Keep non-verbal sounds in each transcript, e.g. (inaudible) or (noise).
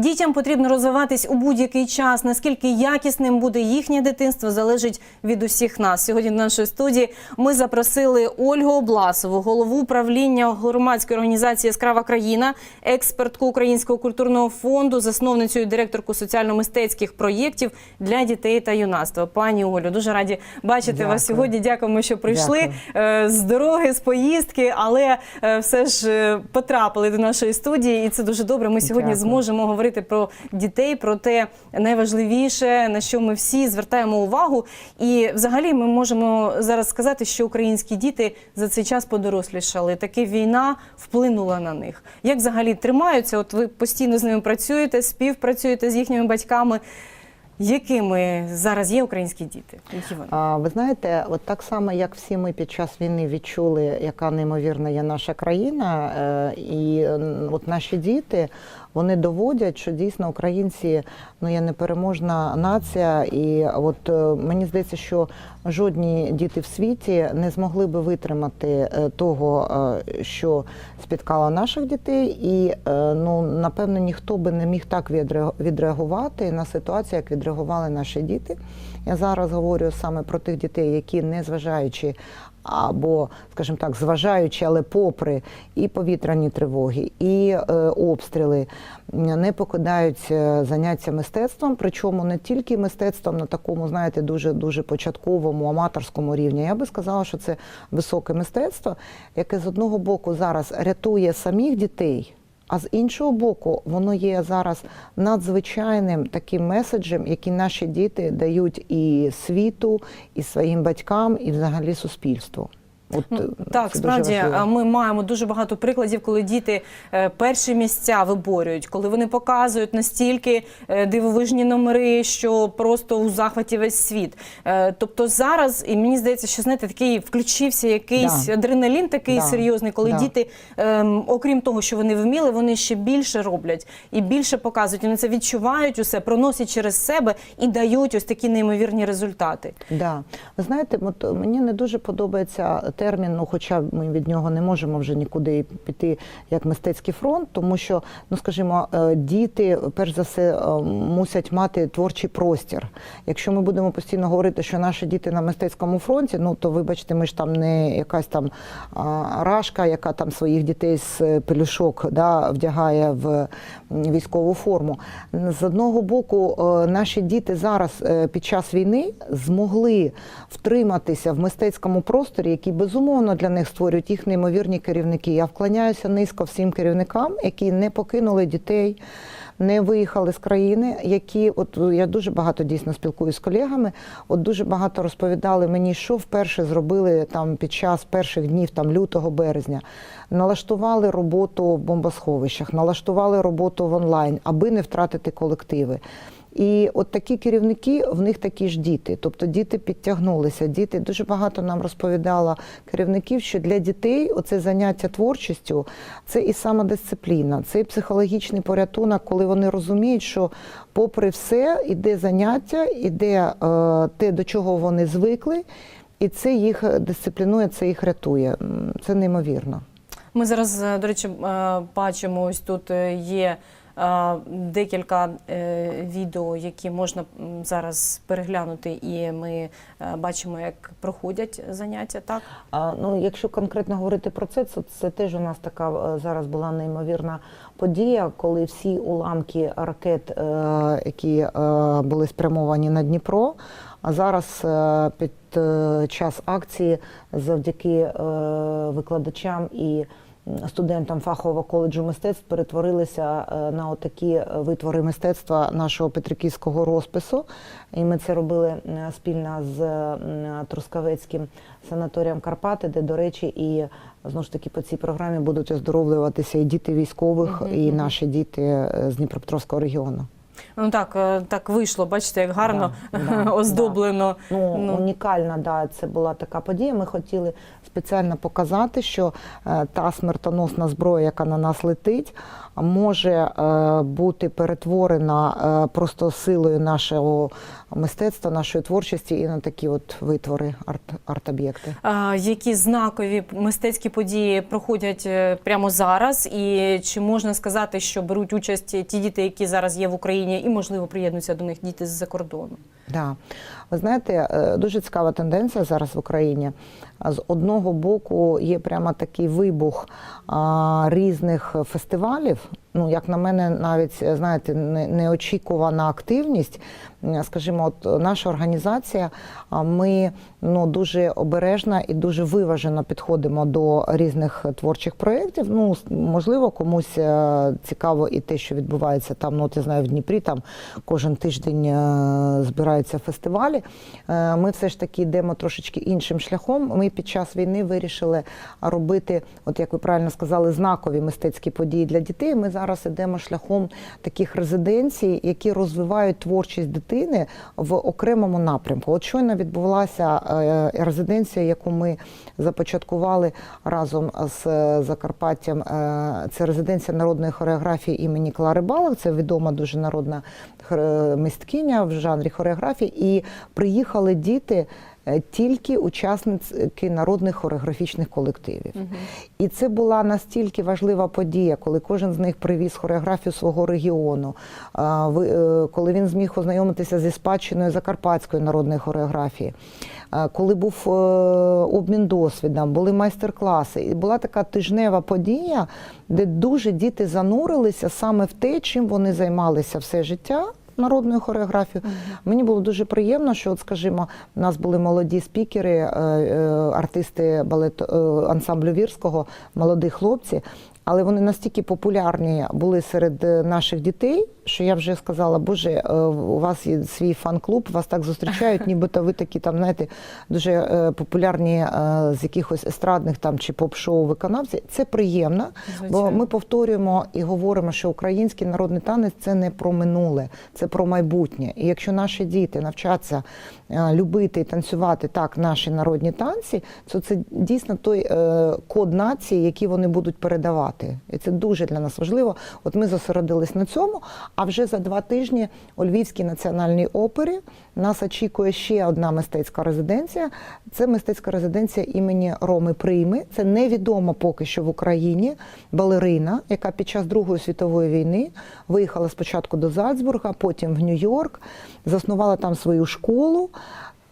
Дітям потрібно розвиватись у будь-який час. Наскільки якісним буде їхнє дитинство, залежить від усіх нас. Сьогодні до нашої студії ми запросили Ольгу Обласову, голову управління громадської організації Яскрава країна, експертку Українського культурного фонду, засновницю і директорку соціально-мистецьких проєктів для дітей та юнацтва. Пані Олю, дуже раді бачити Дякую. вас сьогодні. Дякуємо, що прийшли Дякую. е, з дороги, з поїздки, але е, все ж е, потрапили до нашої студії, і це дуже добре. Ми сьогодні Дякую. зможемо говорити про дітей, про те найважливіше, на що ми всі звертаємо увагу. І взагалі ми можемо зараз сказати, що українські діти за цей час подорослішали. Таки війна вплинула на них. Як взагалі тримаються? От ви постійно з ними працюєте, співпрацюєте з їхніми батьками. Якими зараз є українські діти? Які вони? А, ви знаєте, от так само, як всі ми під час війни відчули, яка неймовірна є наша країна, е, і от наші діти вони доводять, що дійсно українці ну є непереможна нація. І от е, мені здається, що жодні діти в світі не змогли би витримати е, того, е, що спіткало наших дітей, і ну напевно ніхто би не міг так відреагувати на ситуацію, як відреагували наші діти. Я зараз говорю саме про тих дітей, які не зважаючи або, скажімо так, зважаючи, але попри і повітряні тривоги, і е, обстріли, не покидають е, заняття мистецтвом, причому не тільки мистецтвом на такому, знаєте, дуже дуже початковому аматорському рівні. Я би сказала, що це високе мистецтво, яке з одного боку зараз рятує самих дітей. А з іншого боку, воно є зараз надзвичайним таким меседжем, який наші діти дають і світу, і своїм батькам, і взагалі суспільству. От Ну, е, так, справді ми маємо дуже багато прикладів, коли діти е, перші місця виборюють, коли вони показують настільки е, дивовижні номери, що просто у захваті весь світ. Тобто зараз, і мені здається, що знаєте, такий включився якийсь Да. адреналін такий Да. серйозний, коли Да. діти, ем, окрім того, що вони вміли, вони ще більше роблять і більше показують. Вони це відчувають усе, проносять через себе і дають ось такі неймовірні результати. Да. Ви знаєте, от мені не дуже подобається термін, ну хоча ми від нього не можемо вже нікуди піти як мистецький фронт, тому що, ну скажімо, е, діти, перш за все, е, мусять мати творчий простір. Якщо ми будемо постійно говорити, що наші діти на мистецькому фронті, ну то вибачте, ми ж там не якась там рашка, яка там своїх дітей з пелюшок да, вдягає в військову форму. З одного боку, е, наші діти зараз е, під час війни змогли втриматися в мистецькому просторі, який безумовно для них створюють їх неймовірні керівники. Я вклоняюся низько всім керівникам, які не покинули дітей. Не виїхали з країни, які от я дуже багато дійсно спілкуюся з колегами. От дуже багато розповідали мені, що вперше зробили там під час перших днів там лютого березня. Налаштували роботу в бомбосховищах, налаштували роботу в онлайн, аби не втратити колективи. І от такі керівники, в них такі ж діти. Тобто діти підтягнулися. Діти дуже багато нам розповідало керівників, що для дітей оце заняття творчістю це і самодисципліна, це і психологічний порятунок, коли вони розуміють, що попри все іде заняття, іде е, те, до чого вони звикли, і це їх дисциплінує, це їх рятує. Це неймовірно. Ми зараз, е, до речі, е, бачимо, ось тут е, є декілька е, відео, які можна зараз переглянути, і ми е, бачимо, як проходять заняття. Так ну, якщо конкретно говорити про це, це, це теж у нас така е, зараз була неймовірна подія, коли всі уламки ракет, е, які е, були спрямовані на Дніпро, а зараз е, під е, час акції завдяки е, викладачам і студентам фахового коледжу мистецтв перетворилися е, на отакі е, витвори мистецтва нашого петриківського розпису. І ми це робили е, спільно з Трускавецьким санаторієм Карпати, де, до речі, і знову ж таки по цій програмі будуть оздоровлюватися і діти військових, Мгм, і мгм. наші діти з Дніпропетровського регіону. Ну так, е, так вийшло. Бачите, як гарно Да, да, (laughs) да. оздоблено. Ну, Ну. унікальна, да, це була така подія. Ми хотіли спеціально показати, що е, та смертоносна зброя, яка на нас летить, може е, бути перетворена е, просто силою нашого мистецтва, нашої творчості і на такі от витвори арт, арт-об'єкти. А, які знакові мистецькі події проходять прямо зараз? І чи можна сказати, що беруть участь ті діти, які зараз є в Україні, можливо приєднуються до них діти з-за кордону? Да. Ви знаєте, е, дуже цікава тенденція зараз в Україні. З одного боку є прямо такий вибух а, різних фестивалів. Ну, як на мене, навіть е, знаєте, неочікувана активність. Скажімо, от наша організація, ми ну, дуже обережно і дуже виважено підходимо до різних творчих проєктів. Ну, можливо, комусь е, цікаво і те, що відбувається там. Ну, от я знаю, в Дніпрі там кожен тиждень е, збираються фестивалі. Е, Ми все ж таки йдемо трошечки іншим шляхом. Ми під час війни вирішили робити, от як ви правильно сказали, знакові мистецькі події для дітей. Ми зараз йдемо шляхом таких резиденцій, які розвивають творчість дитини в окремому напрямку. От щойно відбулася е, резиденція, яку ми започаткували разом з е, Закарпаттям. Це резиденція народної хореографії імені Клари Балах. Це відома дуже народна мисткиня в жанрі хореографії. І приїхали діти. е, Тільки учасниці народних хореографічних колективів, і це була настільки важлива подія, коли кожен з них привіз хореографію свого регіону. е, Коли він зміг ознайомитися зі спадщиною закарпатської народної хореографії, коли був е, обмін досвідом, були майстер-класи, і була така тижнева подія, де дуже діти занурилися саме в те, чим вони займалися все життя. Народною хореографією. Мені було дуже приємно, що, от, скажімо, у нас були молоді спікери, е, е, артисти балету е, ансамблю Вірського, молоді хлопці, але вони настільки популярні були серед наших дітей, що я вже сказала, Боже, е, у вас є свій фан-клуб, вас так зустрічають, (laughs) нібито ви такі там, знаєте, дуже е, популярні е, з якихось естрадних там чи поп-шоу виконавці. Це приємно, бо ми повторюємо і говоримо, що український народний танець це не про минуле, це про майбутнє. І якщо наші діти навчаться любити і танцювати так наші народні танці, то це дійсно той код нації, який вони будуть передавати. І це дуже для нас важливо. От ми зосередились на цьому. А вже за два тижні у Львівській національній опері нас очікує ще одна мистецька резиденція. Це мистецька резиденція імені Роми Прийми. Це невідомо поки що в Україні балерина, яка під час Другої світової війни виїхала спочатку до Зальцбурга, потім в Нью-Йорк, заснувала там свою школу.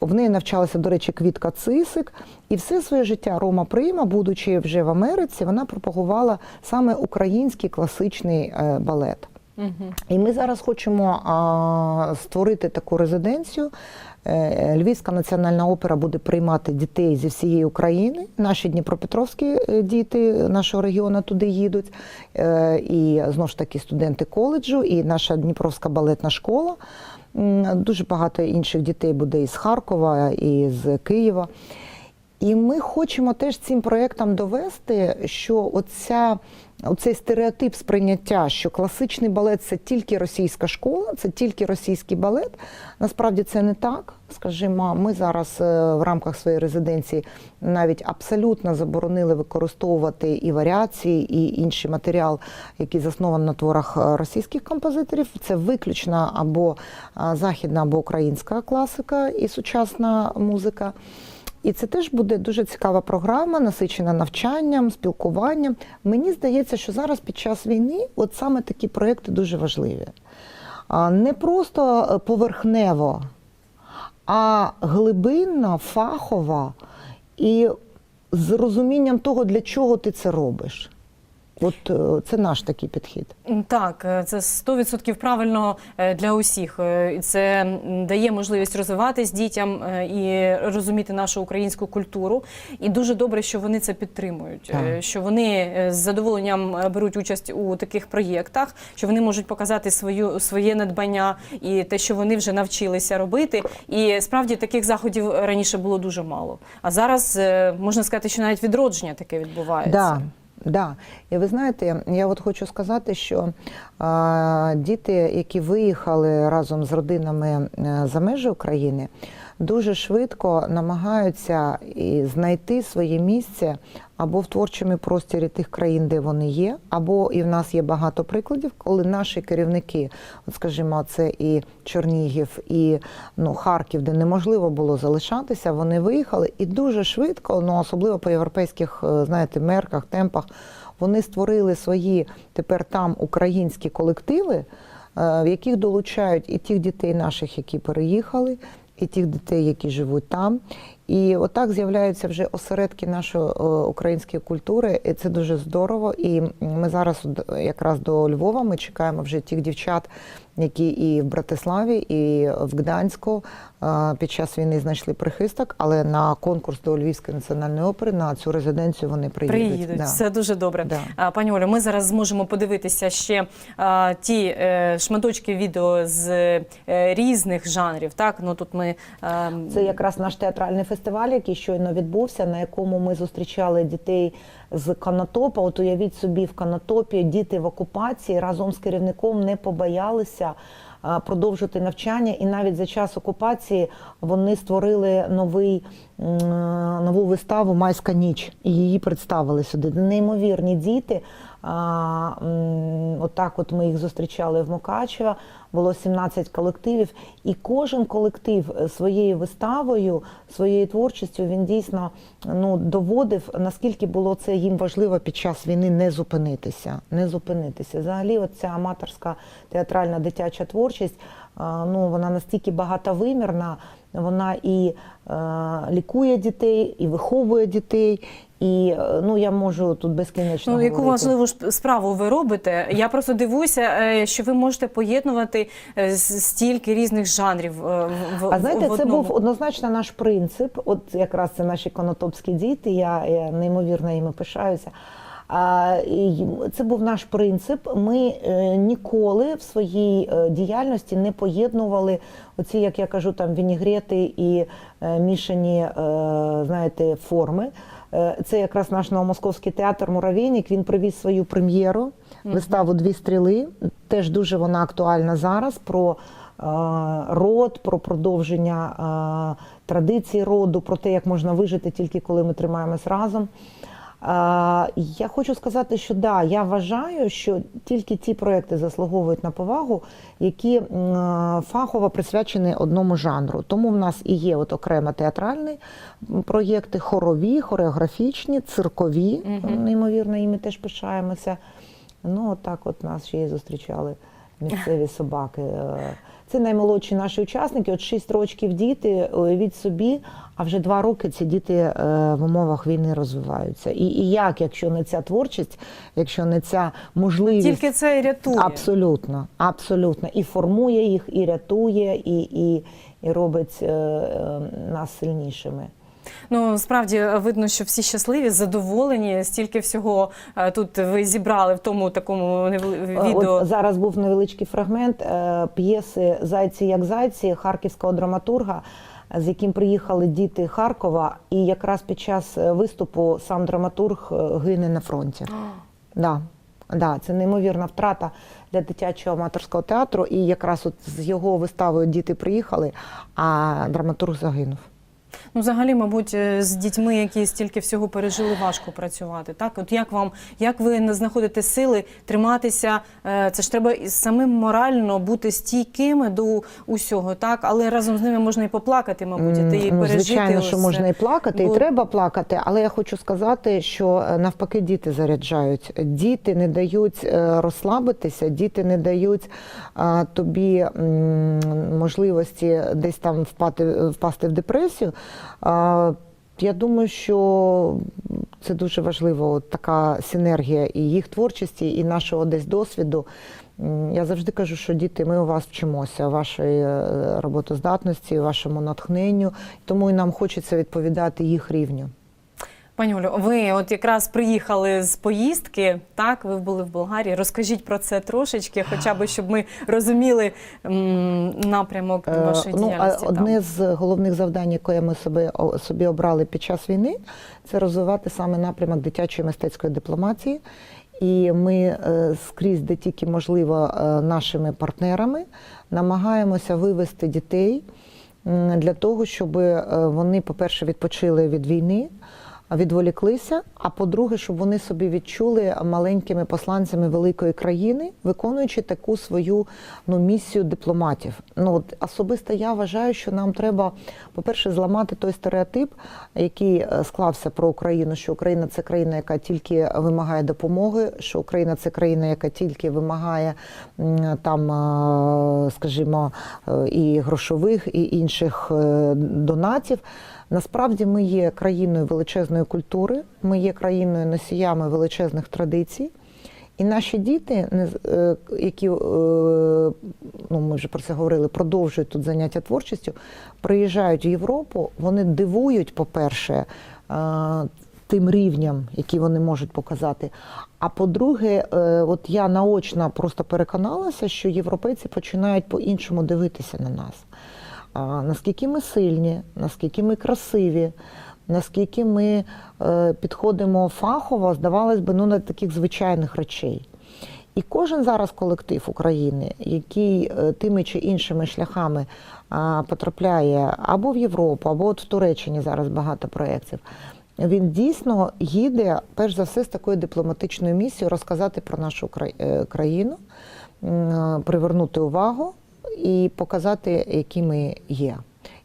В неї навчалася, до речі, Квітка Цисик. І все своє життя Рома Прима, будучи вже в Америці, вона пропагувала саме український класичний е, балет. І ми зараз хочемо а, створити таку резиденцію. Е, Львівська національна опера буде приймати дітей зі всієї України. Наші дніпропетровські е, діти нашого регіону туди їдуть. Е, І знову ж таки студенти коледжу, і наша Дніпровська балетна школа. Дуже багато інших дітей буде із Харкова, і з Києва. І ми хочемо теж цим проєктом довести, що оця, оцей стереотип сприйняття, що класичний балет це тільки російська школа, це тільки російський балет. Насправді це не так. Скажімо, ми зараз е, в рамках своєї резиденції навіть абсолютно заборонили використовувати і варіації, і інший матеріал, який заснований на творах е, російських композиторів. Це виключно або е, західна, або українська класика і сучасна музика. І це теж буде дуже цікава програма, насичена навчанням, спілкуванням. Мені здається, що зараз під час війни от саме такі проекти дуже важливі. Не просто е, поверхнево, а глибинна, фахова і з розумінням того, для чого ти це робиш. От е, це наш такий підхід. Так, е, це 100% правильно е, для усіх. Це дає можливість розвиватись дітям і розуміти нашу українську культуру. І дуже добре, що вони це підтримують, Так. що вони з задоволенням беруть участь у таких проєктах, що вони можуть показати свою своє надбання і те, що вони вже навчилися робити. І справді таких заходів раніше було дуже мало. А зараз можна сказати, що навіть відродження таке відбувається. Да. Да, і ви знаєте, я от хочу сказати, що а, діти, які виїхали разом з родинами е, за межі України, дуже швидко намагаються знайти своє місце або в творчому просторі тих країн, де вони є, або і в нас є багато прикладів, коли наші керівники, от скажімо, це і Чернігів, і ну, Харків, де неможливо було залишатися, вони виїхали і дуже швидко, ну особливо по європейських, е, знаєте, мерках, темпах, вони створили свої тепер там українські колективи, е, в яких долучають і тих дітей наших, які переїхали, і тих дітей, які живуть там. І отак з'являються вже осередки нашої е, української культури, і це дуже здорово. І ми зараз якраз до Львова ми чекаємо вже тих дівчат, які і в Братиславі, і в Гданську е, під час війни знайшли прихисток, але на конкурс до Львівської національної опери на цю резиденцію вони приїдуть. Приїдуть, Да. це дуже добре. Да. Пані Олю, ми зараз зможемо подивитися ще ті е, шматочки відео з різних жанрів. Так, ну тут ми е, Це якраз наш театральний фестиваль, який щойно відбувся, на якому ми зустрічали дітей з Канатопа. От уявіть собі, в Канатопі діти в окупації разом з керівником не побоялися продовжити навчання, і навіть за час окупації вони створили новий нову виставу Майська ніч і її представили сюди. Неймовірні діти. Отак, от ми їх зустрічали в Мукачево. Було 17 колективів, і кожен колектив е, своєю виставою, своєю творчістю він дійсно ну доводив, наскільки було це їм важливо під час війни не зупинитися. Не зупинитися. Взагалі, ця аматорська театральна дитяча творчість, ну вона настільки багатовимірна, вона і е, лікує дітей, і виховує дітей. І е, ну я можу тут безкінечно Ну, яку важливу справу ви робите? Я просто дивуюся, е, що ви можете поєднувати стільки різних жанрів в А знаєте, в це був однозначно наш принцип. От якраз це наші конотопські діти. Я, я неймовірно їми пишаюся. Це був наш принцип. Ми е, ніколи в своїй е, діяльності не поєднували оці, як я кажу, там вінігрети і е, мішані, знаєте, форми. Це якраз наш новомосковський театр Муравейник. Він привіз свою прем'єру, виставу Дві стріли. Теж дуже вона актуальна зараз. Про род, про продовження традицій роду, про те, як можна вижити тільки коли ми тримаємось разом. Е, Я хочу сказати, що да, я вважаю, що тільки ті проекти заслуговують на повагу, які фахово присвячені одному жанру. Тому в нас і є от окремо театральні проєкти, хорові, хореографічні, циркові. Неймовірно, і ми теж пишаємося. Ну, отак от нас ще й зустрічали місцеві собаки. Це наймолодші наші учасники, от 6 років діти, від собі, а вже 2 роки ці діти е, в умовах війни розвиваються. І, і як, якщо не ця творчість, якщо не ця можливість. Тільки це і рятує. Абсолютно, абсолютно. І формує їх, і рятує, і, і, і робить е, е, нас сильнішими. Ну справді е, видно, що всі щасливі, задоволені. Стільки всього е, тут ви зібрали в тому такому Е, відео. От зараз був невеличкий фрагмент п'єси Зайці як зайці харківського драматурга, з яким приїхали діти Харкова, і якраз під час виступу сам драматург гине на фронті. Да. Да, це неймовірна втрата для дитячого аматорського театру. І якраз от з його виставою діти приїхали, а драматург загинув. Ну, взагалі, мабуть, е, з дітьми, які стільки всього пережили, важко працювати. Так, от як вам, як ви знаходите сили триматися? Е, Це ж треба самим морально бути стійкими до усього, так, але разом з ними можна і поплакати, мабуть, і ну, пережити. звичайно, що можна і плакати, Бо- і треба плакати, але я хочу сказати, що е, навпаки діти заряджають. Діти не дають розслабитися, діти не дають тобі можливості десь там впати, впасти в депресію. Я думаю, що це дуже важливо, така синергія і їх творчості, і нашого десь досвіду. Я завжди кажу, що діти, ми у вас вчимося, вашої е, роботоздатності, вашому натхненню, тому і нам хочеться відповідати їх рівню. Пані Олю, ви от якраз приїхали з поїздки, так, ви були в Болгарії. Розкажіть про це трошечки, хоча б щоб ми розуміли м, напрямок Е, вашої ну, діяльності. одне там. з головних завдань, яке ми собі, собі обрали під час війни, це розвивати саме напрямок дитячої мистецької дипломатії. І ми е, скрізь, де тільки можливо, е, нашими партнерами намагаємося вивести дітей для того, щоб вони, по-перше, відпочили від війни, відволіклися. А по-друге, щоб вони собі відчули маленькими посланцями великої країни, виконуючи таку свою ну, місію дипломатів. Ну от особисто я вважаю, що нам треба, по-перше, зламати той стереотип, який е, склався про Україну, що Україна це країна, яка тільки вимагає допомоги, що Україна це країна, яка тільки вимагає там, е, скажімо, е, і грошових, і інших донатів. Насправді ми є країною величезної культури, ми є країною носіями величезних традицій. І наші діти, е, які е, ну ми вже про це говорили, продовжують тут заняття творчістю, приїжджають в Європу, вони дивують, по-перше, е, тим рівням, які вони можуть показати. А по-друге, от я наочно просто переконалася, що європейці починають по-іншому дивитися на нас. Наскільки ми сильні, наскільки ми красиві, наскільки ми е, підходимо фахово, здавалось би, ну, на таких звичайних речей. І кожен зараз колектив України, який е, тими чи іншими шляхами потрапляє або в Європу, або от в Туреччині зараз багато проєктів, він дійсно їде, перш за все, з такою дипломатичною місією розказати про нашу е, країну, привернути увагу і показати, які ми є.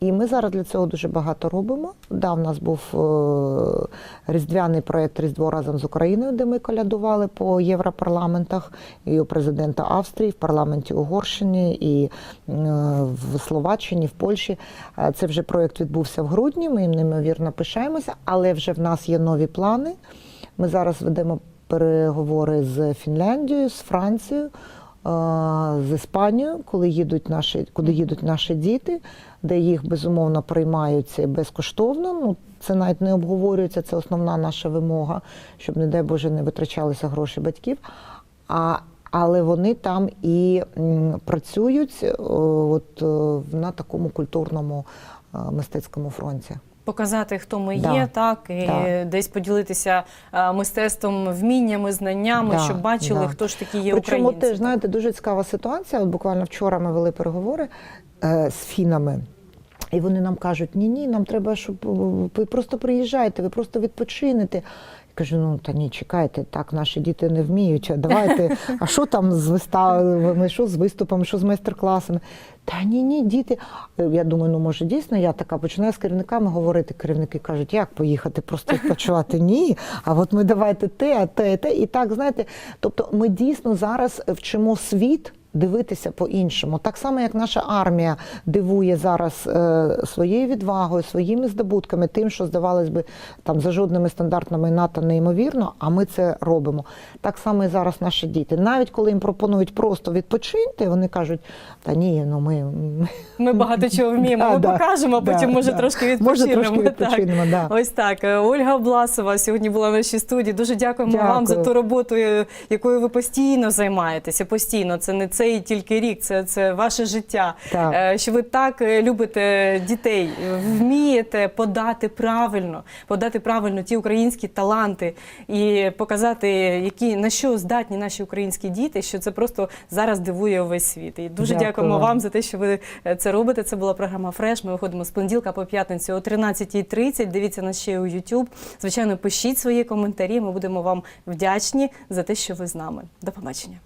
І ми зараз для цього дуже багато робимо. Да, у нас був е, різдвяний проєкт Різдво разом з Україною, де ми колядували по європарламентах і у президента Австрії, в парламенті Угорщини, і е, в Словаччині, в Польщі. Е, Це вже проєкт відбувся в грудні. Ми їм неймовірно пишаємося, але вже в нас є нові плани. Ми зараз ведемо переговори з Фінляндією, з Францією. Е, З Іспанією, коли їдуть наші, куди їдуть наші діти, де їх безумовно приймаються безкоштовно. Ну це навіть не обговорюється. Це основна наша вимога, щоб, не дай Боже, не витрачалися гроші батьків. А але вони там і працюють е, от, е, на такому культурному мистецькому фронті. Показати, хто ми Да. є, так і Да. десь поділитися е, мистецтвом, вміннями, знаннями, Да, щоб бачили, да. хто ж такі є Причому українці. теж знаєте, дуже цікава ситуація. От буквально вчора ми вели переговори е, з фінами. І вони нам кажуть: ні, ні, нам треба, щоб е, ви просто приїжджайте, ви просто відпочинете. Кажу, ну та ні, чекайте, так наші діти не вміють. а Давайте, а що там з виставами, що з виступами, що з майстер-класами? Та ні, ні, діти. Я думаю, ну може дійсно я така починаю з керівниками говорити. Керівники кажуть, як поїхати, просто відпочивати? Ні. А от ми давайте те, а те, те. І так, знаєте, тобто ми дійсно зараз вчимо світ. Дивитися по-іншому, так само як наша армія дивує зараз е, своєю відвагою, своїми здобутками, тим, що здавалось би там за жодними стандартами НАТО неймовірно. А ми це робимо. Так само і зараз наші діти. Навіть коли їм пропонують просто відпочинти, вони кажуть: та ні, ну ми, ми багато чого вміємо. (laughs) Ми покажемо, а потім може трошки відпочинемо. Так. Ось так. Е, Ольга Обласова сьогодні була в нашій студії. Дуже дякуємо вам за ту роботу, е, якою ви постійно займаєтеся. Постійно. Це не цей тільки рік, це, це ваше життя. Так. Е, Що ви так е, любите дітей, вмієте подати правильно, подати правильно ті українські таланти і показати, які на що здатні наші українські діти, що це просто зараз дивує увесь світ. І дуже Дякую дякуємо вам. вам за те, що ви е, це робите. Це була програма Фреш. Ми виходимо з понеділка по п'ятницю о 13.30. Дивіться нас ще у YouTube. Звичайно, пишіть свої коментарі. Ми будемо вам вдячні за те, що ви з нами. До побачення.